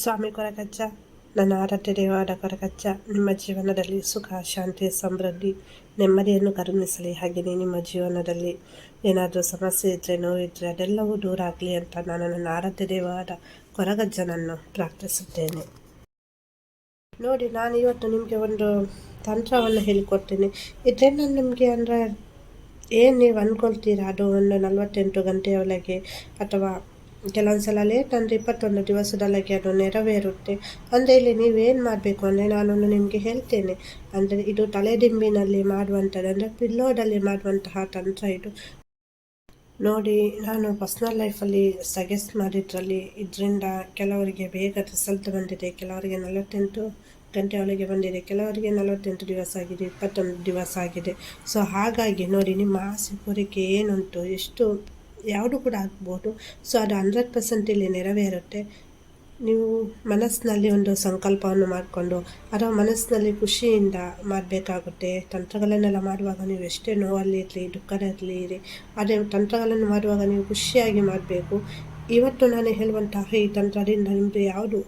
ಸ್ವಾಮಿ ಕೊರಗಜ್ಜ, ನನ್ನ ಆರಾಧ್ಯ ದೇವಾದ ಕೊರಗಜ್ಜ, ನಿಮ್ಮ ಜೀವನದಲ್ಲಿ ಸುಖ, ಶಾಂತಿ, ಸಮೃದ್ಧಿ, ನೆಮ್ಮದಿಯನ್ನು ಕರುಣಿಸಲಿ. ಹಾಗೆಯೇ ನಿಮ್ಮ ಜೀವನದಲ್ಲಿ ಏನಾದರೂ ಸಮಸ್ಯೆ ಇದ್ದರೆ ನೋವಿದ್ದರೆ ಅದೆಲ್ಲವೂ ದೂರ ಆಗಲಿ ಅಂತ ನಾನು ನನ್ನ ಆರಾಧ್ಯ ದೇವಾದ ಕೊರಗಜ್ಜನನ್ನು ಪ್ರಾರ್ಥಿಸುತ್ತೇನೆ. ನೋಡಿ, ನಾನು ಇವತ್ತು ನಿಮಗೆ ಒಂದು ತಂತ್ರವನ್ನು ಹೇಳಿಕೊಡ್ತೀನಿ. ಇದನ್ನು ನಿಮಗೆ ಅಂದರೆ ಏನು ನೀವು ಅಂದ್ಕೊಳ್ತೀರಾ ಅದು ಒಂದು ನಲವತ್ತೆಂಟು ಗಂಟೆಯ ಒಳಗೆ ಅಥವಾ ಕೆಲವೊಂದು ಸಲ ಲೇಟ್ ಅಂದರೆ ಇಪ್ಪತ್ತೊಂದು ದಿವಸದೊಳಗೆ ಅದು ನೆರವೇರುತ್ತೆ. ಅಂದರೆ ಇಲ್ಲಿ ನೀವೇನು ಮಾಡಬೇಕು ಅಂದರೆ ನಾನೊಂದು ನಿಮಗೆ ಹೇಳ್ತೇನೆ. ಅಂದರೆ ಇದು ತಲೆದಿಂಬಿನಲ್ಲಿ ಮಾಡುವಂಥದ್ದು, ಅಂದರೆ ಪಿಲ್ಲೋದಲ್ಲಿ ಮಾಡುವಂತಹ ತಂತ್ರ ಇದು. ನೋಡಿ, ನಾನು ಪರ್ಸ್ನಲ್ ಲೈಫಲ್ಲಿ ಸಜೆಸ್ಟ್ ಮಾಡಿದ್ರಲ್ಲಿ ಇದರಿಂದ ಕೆಲವರಿಗೆ ಬೇಗ ರಿಸಲ್ಟ್ ಬಂದಿದೆ. ಕೆಲವರಿಗೆ ನಲವತ್ತೆಂಟು ಗಂಟೆ ಒಳಗೆ ಬಂದಿದೆ. ಕೆಲವರಿಗೆ ನಲವತ್ತೆಂಟು ದಿವಸ ಆಗಿದೆ, ಇಪ್ಪತ್ತೊಂದು ದಿವಸ ಆಗಿದೆ. ಸೊ ಹಾಗಾಗಿ ನೋಡಿ, ನಿಮ್ಮ ಆಸೆ, ಕೋರಿಕೆ ಏನುಂಟು, ಎಷ್ಟು ಯಾವುದು ಕೂಡ ಆಗ್ಬೋದು. ಸೊ ಅದು ಹಂಡ್ರೆಡ್ ಪರ್ಸೆಂಟ್ ಇಲ್ಲಿ ನೆರವೇರುತ್ತೆ. ನೀವು ಮನಸ್ಸಿನಲ್ಲಿ ಒಂದು ಸಂಕಲ್ಪವನ್ನು ಮಾಡಿಕೊಂಡು, ಅಥವಾ ಮನಸ್ಸಿನಲ್ಲಿ ಖುಷಿಯಿಂದ ಮಾಡಬೇಕಾಗುತ್ತೆ. ತಂತ್ರಗಳನ್ನೆಲ್ಲ ಮಾಡುವಾಗ ನೀವು ಎಷ್ಟೇ ನೋವಲ್ಲಿ ಇರಲಿ, ದುಃಖದಲ್ಲಿ ಇರಿ ಅದೇ ತಂತ್ರಗಳನ್ನು ಮಾಡುವಾಗ ನೀವು ಖುಷಿಯಾಗಿ ಮಾಡಬೇಕು. ಇವತ್ತು ನಾನು ಹೇಳುವಂತಹ ಈ ತಂತ್ರದಿಂದ ನಿಮಗೆ ಯಾವುದು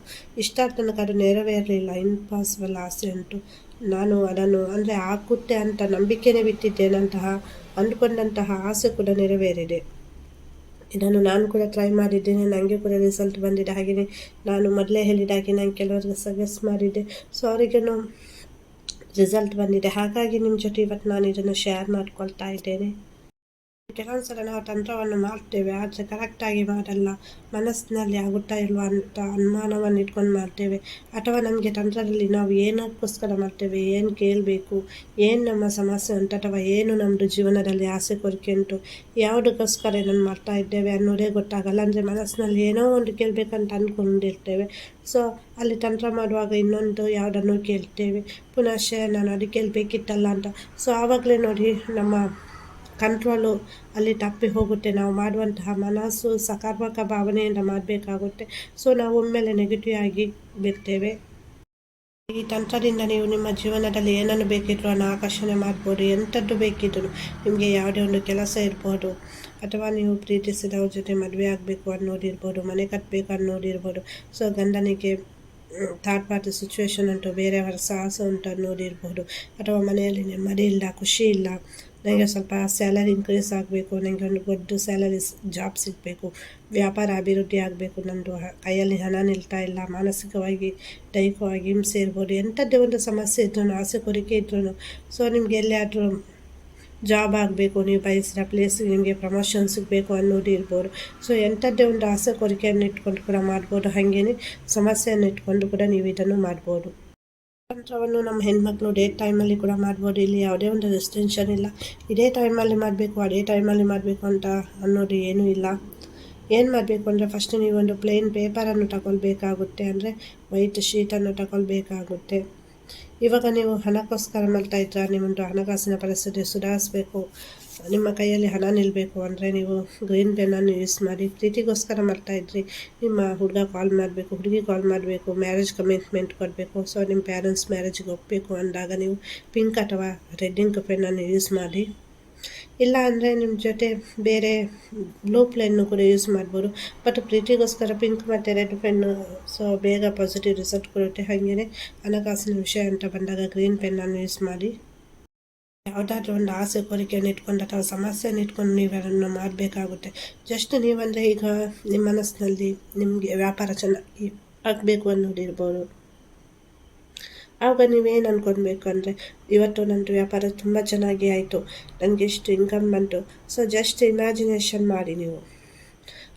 ಇಷ್ಟ ತನಕ ಅದು ನೆರವೇರಲಿಲ್ಲ ಇಂಪಾಸಿಬಲ್ ಆಸೆ ಉಂಟು. ನಾನು ಅದನ್ನು, ಅಂದರೆ ಆಗುತ್ತೆ ಅಂತ ನಂಬಿಕೆನೇ ಬಿಟ್ಟಿದ್ದೇನಂತಹ, ಅಂದುಕೊಂಡಂತಹ ಆಸೆ ಕೂಡ ನೆರವೇರಿದೆ. ಇದನ್ನು ನಾನು ಕೂಡ ಟ್ರೈ ಮಾಡಿದ್ದೇನೆ. ನನಗೆ ಕೂಡ ರಿಸಲ್ಟ್ ಬಂದಿದೆ. ಹಾಗೆಯೇ ನಾನು ಮೊದಲೇ ಹೇಳಿದ ಹಾಗೆ ನಾನು ಕೆಲವರಿಗೆ ಸಜೆಸ್ಟ್ ಮಾಡಿದ್ದೆ. ಸೊ ಅವರಿಗೂ ರಿಸಲ್ಟ್ ಬಂದಿದೆ. ಹಾಗಾಗಿ ನಿಮ್ಮ ಜೊತೆ ಇವತ್ತು ನಾನು ಇದನ್ನು ಶೇರ್ ಮಾಡ್ಕೊಳ್ತಾ ಇದ್ದೇನೆ. ಕೆಲವೊಂದು ಸಲ ನಾವು ತಂತ್ರವನ್ನು ಮಾಡ್ತೇವೆ, ಆದರೆ ಕರೆಕ್ಟಾಗಿ ಮಾಡಲ್ಲ. ಮನಸ್ಸಿನಲ್ಲಿ ಆಗುತ್ತಾ ಇಲ್ವಾ ಅಂತ ಅನುಮಾನವನ್ನು ಇಟ್ಕೊಂಡು ಮಾಡ್ತೇವೆ. ಅಥವಾ ನಮಗೆ ತಂತ್ರದಲ್ಲಿ ನಾವು ಏನಕ್ಕೋಸ್ಕರ ಮಾಡ್ತೇವೆ, ಏನು ಕೇಳಬೇಕು, ಏನು ನಮ್ಮ ಸಮಸ್ಯೆ ಉಂಟು, ಅಥವಾ ಏನು ನಮ್ಮದು ಜೀವನದಲ್ಲಿ ಆಸೆ ಕೊರಿಕೆ ಉಂಟು, ಯಾವುದಕ್ಕೋಸ್ಕರ ಇದನ್ನು ಮಾಡ್ತಾ ಇದ್ದೇವೆ ಅನ್ನೋದೇ ಗೊತ್ತಾಗಲ್ಲ. ಅಂದರೆ ಮನಸ್ಸಿನಲ್ಲಿ ಏನೋ ಒಂದು ಕೇಳಬೇಕಂತ ಅಂದ್ಕೊಂಡಿರ್ತೇವೆ. ಸೊ ಅಲ್ಲಿ ತಂತ್ರ ಮಾಡುವಾಗ ಇನ್ನೊಂದು ಯಾವುದನ್ನು ಕೇಳ್ತೇವೆ. ಪುನಃ ನಾನು ಅದು ಕೇಳಬೇಕಿತ್ತಲ್ಲ ಅಂತ. ಸೊ ಆವಾಗಲೇ ನೋಡಿ ನಮ್ಮ ಕಂಟ್ರೋಲು ಅಲ್ಲಿ ತಪ್ಪಿ ಹೋಗುತ್ತೆ. ನಾವು ಮಾಡುವಂತಹ ಮನಸ್ಸು ಸಕಾರಾತ್ಮಕ ಭಾವನೆಯಿಂದ ಮಾಡಬೇಕಾಗುತ್ತೆ. ಸೊ ನಾವು ಒಮ್ಮೆಲೆ ನೆಗೆಟಿವ್ ಆಗಿ ಬಿಡ್ತೇವೆ. ಈ ತಂತ್ರದಿಂದ ನೀವು ನಿಮ್ಮ ಜೀವನದಲ್ಲಿ ಏನನ್ನು ಬೇಕಿದ್ರು ಅನ್ನು ಆಕರ್ಷಣೆ ಮಾಡ್ಬೋದು. ಎಂಥದ್ದು ಬೇಕಿದ್ರು ನಿಮಗೆ ಯಾವುದೇ ಒಂದು ಕೆಲಸ ಇರ್ಬೋದು. ಅಥವಾ ನೀವು ಪ್ರೀತಿಸಿದವ್ರ ಜೊತೆ ಮದುವೆ ಆಗಬೇಕು ಅನ್ನೋದಿರ್ಬೋದು, ಮನೆ ಕಟ್ಟಬೇಕು ಅನ್ನೋದಿರ್ಬೋದು. ಸೊ ಗಂಡನಿಗೆ ಥರ್ಡ್ ಪಾರ್ಟಿ ಸಿಚುವೇಶನ್ ಉಂಟು, ಬೇರೆಯವರ ಸಾಹಸ ಉಂಟು ಅನ್ನೋದಿರ್ಬೋದು. ಅಥವಾ ಮನೆಯಲ್ಲಿ ನೆಮ್ಮದಿ ಇಲ್ಲ, ಖುಷಿ ಇಲ್ಲ ನನಗೆ ಸ್ವಲ್ಪ ಸ್ಯಾಲರಿ ಇನ್ಕ್ರೀಸ್ ಆಗಬೇಕು ನನಗೆ ಒಂದು ದೊಡ್ಡ ಸ್ಯಾಲರಿ ಜಾಬ್ ಸಿಗಬೇಕು, ವ್ಯಾಪಾರ ಅಭಿವೃದ್ಧಿ ಆಗಬೇಕು ನನ್ನದು ಕೈಯಲ್ಲಿ ಹಣ ನಿಲ್ತಾ ಇಲ್ಲ, ಮಾನಸಿಕವಾಗಿ ದೈಹಿಕವಾಗಿ ಹಿಂಸೆ ಇರ್ಬೋದು, ಎಂಥದ್ದೇ ಒಂದು ಸಮಸ್ಯೆ ಇದ್ರೂ, ಆಸೆ ಕೋರಿಕೆ ಇದ್ರೂ ಸೊ ನಿಮಗೆ ಎಲ್ಲಿಯಾದರೂ ಜಾಬ್ ಆಗಬೇಕು, ನೀವು ಬಯಸಿದ ಪ್ಲೇಸಿಗೆ ನಿಮಗೆ ಪ್ರಮೋಷನ್ ಸಿಗಬೇಕು ಅನ್ನೋದು ಇರ್ಬೋದು ಸೊ ಎಂಥದ್ದೇ ಒಂದು ಆಸೆ ಕೋರಿಕೆಯನ್ನು ಇಟ್ಕೊಂಡು ಕೂಡ ಮಾಡ್ಬೋದು, ಹಾಗೇನೆ ಸಮಸ್ಯೆಯನ್ನು ಇಟ್ಕೊಂಡು ಕೂಡ ನೀವು ಇದನ್ನು ಮಾಡ್ಬೋದು. ತಂತ್ರವನ್ನು ನಮ್ಮ ಹೆಣ್ಮಕ್ಳು ಡೇ ಟೈಮಲ್ಲಿ ಕೂಡ ಮಾಡ್ಬೋದು. ಇಲ್ಲಿ ಯಾವುದೇ ಒಂದು ರೆಸ್ಟ್ರಿಕ್ಷನ್ ಇಲ್ಲ. ಇದೇ ಟೈಮಲ್ಲಿ ಮಾಡಬೇಕು, ಅದೇ ಟೈಮಲ್ಲಿ ಮಾಡಬೇಕು ಅಂತ ಅನ್ನೋದು ಏನೂ ಇಲ್ಲ. ಏನು ಮಾಡಬೇಕು ಅಂದರೆ ಫಸ್ಟ್ ನೀವೊಂದು ಪ್ಲೇನ್ ಪೇಪರನ್ನು ತಗೊಳ್ಬೇಕಾಗುತ್ತೆ ಅಂದರೆ ವೈಟ್ ಶೀಟನ್ನು ತಗೊಳ್ಬೇಕಾಗುತ್ತೆ. ಇವಾಗ ನೀವು ಹಣಕ್ಕೋಸ್ಕರ ಮಾಡ್ತಾ ಇದ್ರೆ, ನಿಮ್ಮದು ಹಣಕಾಸಿನ ಪರಿಸ್ಥಿತಿ ಸುಧಾರಿಸಬೇಕು. ನಿಮ್ಮ ಕೈಯಲ್ಲಿ ಹಣ ನಿಲ್ಲಬೇಕು ಅಂದರೆ ನೀವು ಗ್ರೀನ್ ಪೆನ್ನನ್ನು ಯೂಸ್ ಮಾಡಿ ಪ್ರೀತಿಗೋಸ್ಕರ ಮಾಡ್ತಾ ಇದ್ರಿ. ನಿಮ್ಮ ಹುಡುಗ ಕಾಲ್ ಮಾಡಬೇಕು, ಹುಡುಗಿ ಕಾಲ್ ಮಾಡಬೇಕು ಮ್ಯಾರೇಜ್ ಕಮಿಟ್ಮೆಂಟ್ ಕೊಡಬೇಕು. ಸೊ ನಿಮ್ಮ ಪ್ಯಾರೆಂಟ್ಸ್ ಮ್ಯಾರೇಜ್ಗೆ ಒಪ್ಪಬೇಕು ಅಂದಾಗ ನೀವು ಪಿಂಕ್ ಅಥವಾ ರೆಡ್ ಇಂಕ್ ಪೆನ್ನನ್ನು ಯೂಸ್ ಮಾಡಿ. ಇಲ್ಲ ಅಂದರೆ ನಿಮ್ಮ ಜೊತೆ ಬೇರೆ ಬ್ಲೂ ಪ್ಲೇನ್ನು ಕೂಡ ಯೂಸ್ ಮಾಡ್ಬೋದು. ಬಟ್ ಪ್ರೀತಿಗೋಸ್ಕರ ಪಿಂಕ್ ಮತ್ತು ರೆಡ್ ಪೆನ್ನು ಸೊ ಬೇಗ ಪಾಸಿಟಿವ್ ರಿಸಲ್ಟ್ ಕೊಡುತ್ತೆ. ಹಾಗೆಯೇ ಹಣಕಾಸಿನ ವಿಷಯ ಅಂತ ಬಂದಾಗ ಗ್ರೀನ್ ಪೆನ್ನನ್ನು ಯೂಸ್ ಮಾಡಿ. ಯಾವುದಾದ್ರೂ ಒಂದು ಆಸೆ, ಕೋರಿಕೆಯನ್ನು ಇಟ್ಕೊಂಡು ಅಥವಾ ಸಮಸ್ಯೆಯನ್ನು ಇಟ್ಕೊಂಡು ನೀವು ಮಾಡಬೇಕಾಗುತ್ತೆ. ಜಸ್ಟ್ ನೀವಂದರೆ ಈಗ ನಿಮ್ಮ ಮನಸ್ಸಿನಲ್ಲಿ ನಿಮಗೆ ವ್ಯಾಪಾರ ಚೆನ್ನಾಗಿ ಆಗಬೇಕು ಅನ್ನೋದಿರ್ಬೋದು. ಆವಾಗ ನೀವೇನು ಅಂದ್ಕೊಳ್ಬೇಕು ಅಂದರೆ, ಇವತ್ತು ನನ್ನದು ವ್ಯಾಪಾರ ತುಂಬ ಚೆನ್ನಾಗಿ ಆಯಿತು. ನನಗೆ ಇಷ್ಟು ಇನ್ಕಮ್ ಬಂತು. ಸೊ ಜಸ್ಟ್ ಇಮ್ಯಾಜಿನೇಷನ್ ಮಾಡಿ ನೀವು.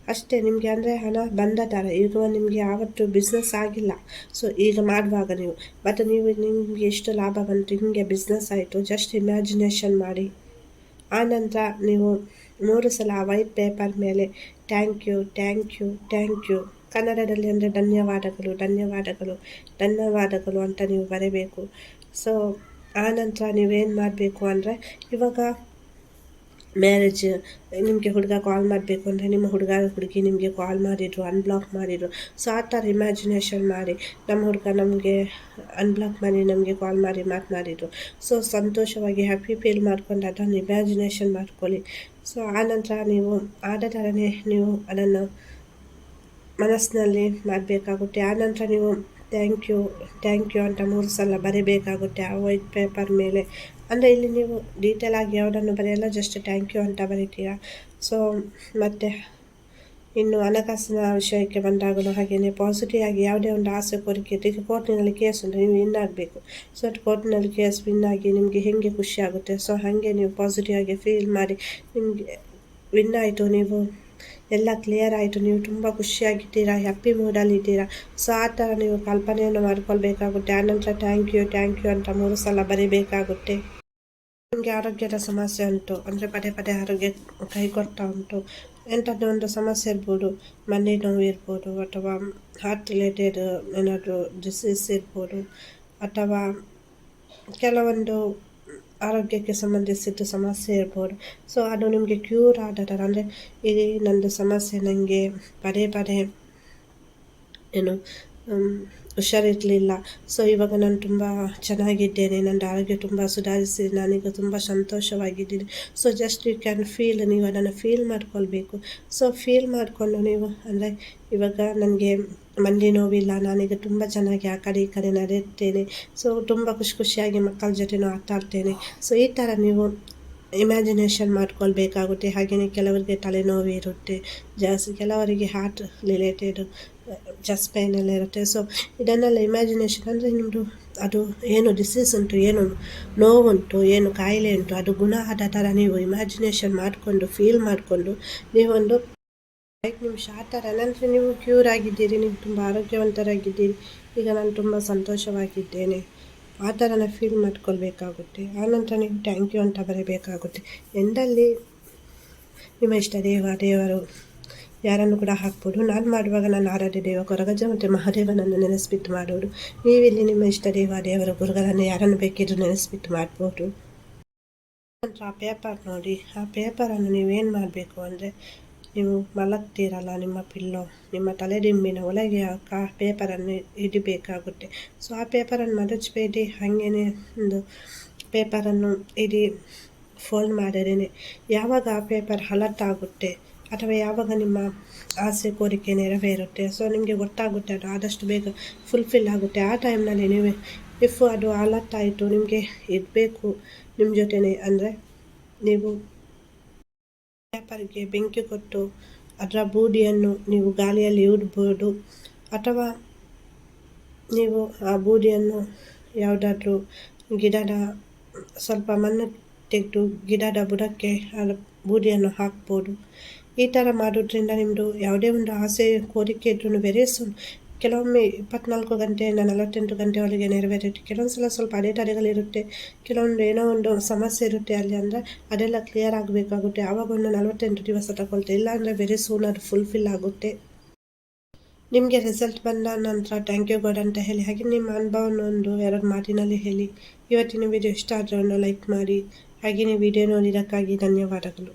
ಅಷ್ಟೇ ನಿಮಗೆ ಅಂದರೆ ಹಣ ಬಂದ ಥರ ಈಗ ನಿಮಗೆ ಯಾವತ್ತು ಬಿಸ್ನೆಸ್ ಆಗಿಲ್ಲ. ಸೊ ಈಗ ಮಾಡುವಾಗ ನೀವು. ಮತ್ತು ನೀವು ನಿಮಗೆ ಎಷ್ಟು ಲಾಭ ಬಂತು, ಹಿಂಗೆ ಬಿಸ್ನೆಸ್ ಆಯಿತು. ಜಸ್ಟ್ ಇಮ್ಯಾಜಿನೇಷನ್ ಮಾಡಿ. ಆನಂತರ ನೀವು ಮೂರು ಸಲ ವೈಟ್ ಪೇಪರ್ ಮೇಲೆ thank you thank you thank you ಕನ್ನಡದಲ್ಲಿ ಅಂದರೆ ಧನ್ಯವಾದಗಳು ಧನ್ಯವಾದಗಳು ಧನ್ಯವಾದಗಳು ಅಂತ ನೀವು ಬರೀಬೇಕು. ಸೊ ಆನಂತರ ನೀವೇನು ಮಾಡಬೇಕು ಅಂದರೆ ಇವಾಗ ಮ್ಯಾರೇಜ್ ನಿಮಗೆ ಹುಡುಗ ಕಾಲ್ ಮಾಡಬೇಕು ಅಂದರೆ ನಿಮ್ಮ ಹುಡುಗ ಹುಡುಗಿ ನಿಮಗೆ ಕಾಲ್ ಮಾಡಿದರು ಅನ್ಬ್ಲಾಕ್ ಮಾಡಿದರು. ಸೊ ಆ ಥರ ಇಮ್ಯಾಜಿನೇಷನ್ ಮಾಡಿ, ನಮ್ಮ ಹುಡುಗ ನಮಗೆ ಅನ್ಬ್ಲಾಕ್ ಮಾಡಿ, ನಮಗೆ ಕಾಲ್ ಮಾಡಿ ಮಾತನಾಡಿದರು ಸೊ ಸಂತೋಷವಾಗಿ ಹ್ಯಾಪಿ ಫೀಲ್ ಮಾಡ್ಕೊಂಡು ಅದನ್ನು ಇಮ್ಯಾಜಿನೇಷನ್ ಮಾಡ್ಕೊಳ್ಳಿ. ಸೊ ಆನಂತರ ನೀವು ಆದ ಥರನೇ ನೀವು ಅದನ್ನು ಮನಸ್ಸಿನಲ್ಲಿ ಮಾಡಬೇಕಾಗುತ್ತೆ. ಆನಂತರ ನೀವು ಥ್ಯಾಂಕ್ ಯು ಥ್ಯಾಂಕ್ ಯು ಅಂತ ಮೂರು ಸಲ ಬರೀಬೇಕಾಗುತ್ತೆ. ಆ ವೈಟ್ ಪೇಪರ್ ಮೇಲೆ. ಅಂದರೆ ಇಲ್ಲಿ ನೀವು ಡೀಟೇಲ್ ಆಗಿ ಯಾವುದನ್ನು ಬರೆಯಲ್ಲ ಜಸ್ಟ್ ಥ್ಯಾಂಕ್ ಯು ಅಂತ ಬರೀತೀರಾ? ಸೊ ಮತ್ತು ಇನ್ನು ಹಣಕಾಸಿನ ವಿಷಯಕ್ಕೆ ಬಂದಾಗಲೂ ಹಾಗೆಯೇ ಪಾಸಿಟಿವ್ ಆಗಿ ಯಾವುದೇ ಒಂದು ಆಸೆ, ಕೋರಿಕೆ ಈಗ ಕೋರ್ಟಿನಲ್ಲಿ ಕೇಸ್ ಉಂಟು, ನೀವು ವಿನ್ ಆಗಬೇಕು. ಸೊ ಕೋರ್ಟ್ನಲ್ಲಿ ಕೇಸ್ ವಿನ್ ಆಗಿ ನಿಮಗೆ ಹೇಗೆ ಖುಷಿ ಆಗುತ್ತೆ? ಸೊ ಹಾಗೆ ನೀವು ಪಾಸಿಟಿವ್ ಆಗಿ ಫೀಲ್ ಮಾಡಿ, ನಿಮಗೆ ವಿನ್ ಆಯಿತು, ನೀವು ಎಲ್ಲ ಕ್ಲಿಯರ್ ಆಯಿತು, ನೀವು ತುಂಬ ಖುಷಿಯಾಗಿದ್ದೀರಾ ಹ್ಯಾಪಿ ಮೂಡಲ್ಲಿದ್ದೀರಾ ಸೊ ಆ ಥರ ನೀವು ಕಲ್ಪನೆಯನ್ನು ಮಾಡ್ಕೊಳ್ಬೇಕಾಗುತ್ತೆ. ಆನಂತರ ಥ್ಯಾಂಕ್ ಯು ಥ್ಯಾಂಕ್ ಯು ಅಂತ ಮೂರು ಸಲ ಬರೀಬೇಕಾಗುತ್ತೆ. ನಿಮಗೆ ಆರೋಗ್ಯದ ಸಮಸ್ಯೆ ಉಂಟು. ಅಂದರೆ ಪದೇ ಪದೇ ಆರೋಗ್ಯ ಕೈ ಕೊಡ್ತಾ ಉಂಟು. ಎಂಥದ್ದು ಒಂದು ಸಮಸ್ಯೆ ಇರ್ಬೋದು. ಮನೆ ನೋವು ಇರ್ಬೋದು, ಅಥವಾ ಹಾರ್ಟ್ ರಿಲೇಟೆಡ್ ಏನಾದರೂ ಡಿಸೀಸ್ ಇರ್ಬೋದು, ಅಥವಾ ಕೆಲವೊಂದು ಆರೋಗ್ಯಕ್ಕೆ ಸಂಬಂಧಿಸಿದ ಸಮಸ್ಯೆ ಇರ್ಬೋದು. ಸೊ ಅದು ನಿಮಗೆ ಕ್ಯೂರ್ ಆದ ಥರ ಅಂದರೆ ಈ ನಂದು ಸಮಸ್ಯೆ ನನಗೆ ಪದೇ ಪದೇ ಏನು ಹುಷಾರಿರಲಿಲ್ಲ. ಸೊ ಇವಾಗ ನಾನು ತುಂಬ ಚೆನ್ನಾಗಿದ್ದೇನೆ. ನನ್ನ ಆರೋಗ್ಯ ತುಂಬ ಸುಧಾರಿಸಿ ನಾನೀಗ ತುಂಬ ಸಂತೋಷವಾಗಿದ್ದೀನಿ. So just you can feel ನೀವು ಅದನ್ನು ಫೀಲ್ ಮಾಡ್ಕೊಳ್ಬೇಕು. ಸೊ ಫೀಲ್ ಮಾಡಿಕೊಂಡು ನೀವು, ಅಂದರೆ ಇವಾಗ ನನಗೆ ಮಂಡಿ ನೋವಿಲ್ಲ. ನಾನೀಗ ತುಂಬ ಚೆನ್ನಾಗಿ ಆ ಕಡೆ ಈ ಕಡೆ ನಡೆಯುತ್ತೇನೆ. ಸೊ ತುಂಬ ಖುಷಿ ಖುಷಿಯಾಗಿ ಮಕ್ಕಳ ಜೊತೆನೂ ಆಟ ಆಡ್ತೇನೆ ಸೊ ಈ ಥರ ನೀವು ಇಮ್ಯಾಜಿನೇಷನ್ ಮಾಡ್ಕೊಳ್ಬೇಕಾಗುತ್ತೆ. ಹಾಗೆಯೇ ಕೆಲವರಿಗೆ ತಲೆನೋವು ಇರುತ್ತೆ. ಜಾಸ್ತಿ ಕೆಲವರಿಗೆ ಹಾರ್ಟ್ ರಿಲೇಟೆಡ್ ಜಸ್ಟ್ ಪೈನೆಲ್ಲ ಇರುತ್ತೆ ಸೊ ಇದನ್ನೆಲ್ಲ ಇಮ್ಯಾಜಿನೇಷನ್ ಅಂದರೆ ನಿಮ್ಮದು ಅದು ಏನು ಡಿಸೀಸ್ ಉಂಟು, ಏನು ನೋವುಂಟು, ಏನು ಕಾಯಿಲೆ ಉಂಟು, ಅದು ಗುಣ ಆದ ಥರ ನೀವು ಇಮ್ಯಾಜಿನೇಷನ್ ಮಾಡಿಕೊಂಡು ಫೀಲ್ ಮಾಡಿಕೊಂಡು, ನೀವೊಂದು ಐದು ನಿಮಿಷ ಆ ಥರ. ನಂತರ ನೀವು ಕ್ಯೂರ್ ಆಗಿದ್ದೀರಿ, ನೀವು ತುಂಬ ಆರೋಗ್ಯವಂತರಾಗಿದ್ದೀರಿ. ಈಗ ನಾನು ತುಂಬ ಸಂತೋಷವಾಗಿದ್ದೇನೆ. ಆ ಥರನ ಫೀಲ್ ಮಾಡ್ಕೊಳ್ಬೇಕಾಗುತ್ತೆ. ಆನಂತರ ನೀವು ಥ್ಯಾಂಕ್ ಯು ಅಂತ ಬರೀಬೇಕಾಗುತ್ತೆ. ಎಂದಲ್ಲಿ ನಿಮ್ಮ ಇಷ್ಟ ದೇವ, ದೇವರು ಯಾರನ್ನು ಕೂಡ ಹಾಕ್ಬೋದು. ನಾನು ಮಾಡುವಾಗ ನಾನು ಆರಾಧ್ಯ ದೇವ ಕೊರಗಜ ಮತ್ತು ಮಹಾದೇವನನ್ನು ನೆನೆಸ್ಬಿಟ್ಟು ಮಾಡೋದು ನೀವಿಲ್ಲಿ ನಿಮ್ಮ ಇಷ್ಟ ದೇವ ದೇವರ ಗುರುಗಳನ್ನು ಯಾರನ್ನು ಬೇಕಿದ್ರು ನೆನೆಸ್ಬಿಟ್ಟು ಮಾಡ್ಬೋದು. ನಂತರ ಆ ಪೇಪರ್ ನೋಡಿ. ಆ ಪೇಪರನ್ನು ನೀವೇನು ಮಾಡಬೇಕು ಅಂದರೆ, ನೀವು ಮಲಗ್ತೀರಲ್ಲ ನಿಮ್ಮ ಪಿಲ್ಲೋ ನಿಮ್ಮ ತಲೆದಿಂಬಿನ ಒಳಗೆ ಆ ಪೇಪರನ್ನು ಇಡಬೇಕಾಗುತ್ತೆ. ಸೊ ಆ ಪೇಪರನ್ನು ಮಡಚಬೇಡಿ. ಹಾಗೇನೆ ಒಂದು ಪೇಪರನ್ನು ಇಡೀ ಫೋಲ್ಡ್ ಮಾಡಿರೇನೆ ಯಾವಾಗ ಆ ಪೇಪರ್ ಹಲಟ್ ಆಗುತ್ತೆ ಅಥವಾ ಯಾವಾಗ ನಿಮ್ಮ ಆಸೆ, ಕೋರಿಕೆ ನೆರವೇರುತ್ತೆ. ಸೊ ನಿಮಗೆ ಗೊತ್ತಾಗುತ್ತೆ ಅದು ಆದಷ್ಟು ಬೇಗ ಫುಲ್ಫಿಲ್ ಆಗುತ್ತೆ. ಆ ಟೈಮ್ನಲ್ಲಿ ನೀವೇ ಇಫ್ ಅದು ಆಲತ್ತಾಯಿತು ನಿಮಗೆ ಇರಬೇಕು ನಿಮ್ಮ ಜೊತೆನೆ ಅಂದರೆ ನೀವು ಪೇಪರ್ಗೆ ಬೆಂಕಿ ಕೊಟ್ಟು ಅದರ ಬೂದಿಯನ್ನು ನೀವು ಗಾಳಿಯಲ್ಲಿ ಇಡ್ಬೋದು ಅಥವಾ ನೀವು ಆ ಬೂದಿಯನ್ನು ಯಾವುದಾದ್ರೂ ಗಿಡದ ಸ್ವಲ್ಪ ಮಣ್ಣು ತೆಗೆದು ಗಿಡದ ಬುಡಕ್ಕೆ ಆ ಬೂದಿಯನ್ನು ಹಾಕ್ಬೋದು. ಈ ಥರ ಮಾಡೋದ್ರಿಂದ ನಿಮ್ಮದು ಯಾವುದೇ ಒಂದು ಆಸೆ, ಕೋರಿಕೆ ಇದ್ರೂ ವೆರಿಯಸ್ ಕೆಲವೊಮ್ಮೆ ಇಪ್ಪತ್ನಾಲ್ಕು ಗಂಟೆಯಿಂದ ನಲವತ್ತೆಂಟು ಗಂಟೆ ಒಳಗೆ ನೆರವೇರುತ್ತೆ ಕೆಲವೊಂದು ಸಲ ಸ್ವಲ್ಪ ಅಡೆತಡೆಗಳಿರುತ್ತೆ ಕೆಲವೊಂದು ಏನೋ ಒಂದು ಸಮಸ್ಯೆ ಇರುತ್ತೆ ಅಲ್ಲಿ ಅಂದರೆ ಅದೆಲ್ಲ ಕ್ಲಿಯರ್ ಆಗಬೇಕಾಗುತ್ತೆ. ಆವಾಗ ಒಂದು ನಲವತ್ತೆಂಟು ದಿವಸ ತಗೊಳ್ತೆ. ಇಲ್ಲ ಅಂದರೆ ವೆರಿ ಸೂನ್ ಅದು ಫುಲ್ಫಿಲ್ ಆಗುತ್ತೆ. ನಿಮಗೆ ರಿಸಲ್ಟ್ ಬಂದ ನಂತರ ಥ್ಯಾಂಕ್ ಯು ಗಾಡ್ ಅಂತ ಹೇಳಿ. ಹಾಗೆ ನಿಮ್ಮ ಅನುಭವನೊಂದು ಎರಡು ಮಾತಿನಲ್ಲಿ ಹೇಳಿ. ಇವತ್ತಿನ ವಿಡಿಯೋ ಇಷ್ಟ ಆದರೆ ಒಂದು ಲೈಕ್ ಮಾಡಿ. ಹಾಗೆಯೇ ವಿಡಿಯೋ ನೋಡಿದ್ದಕ್ಕಾಗಿ ಧನ್ಯವಾದಗಳು.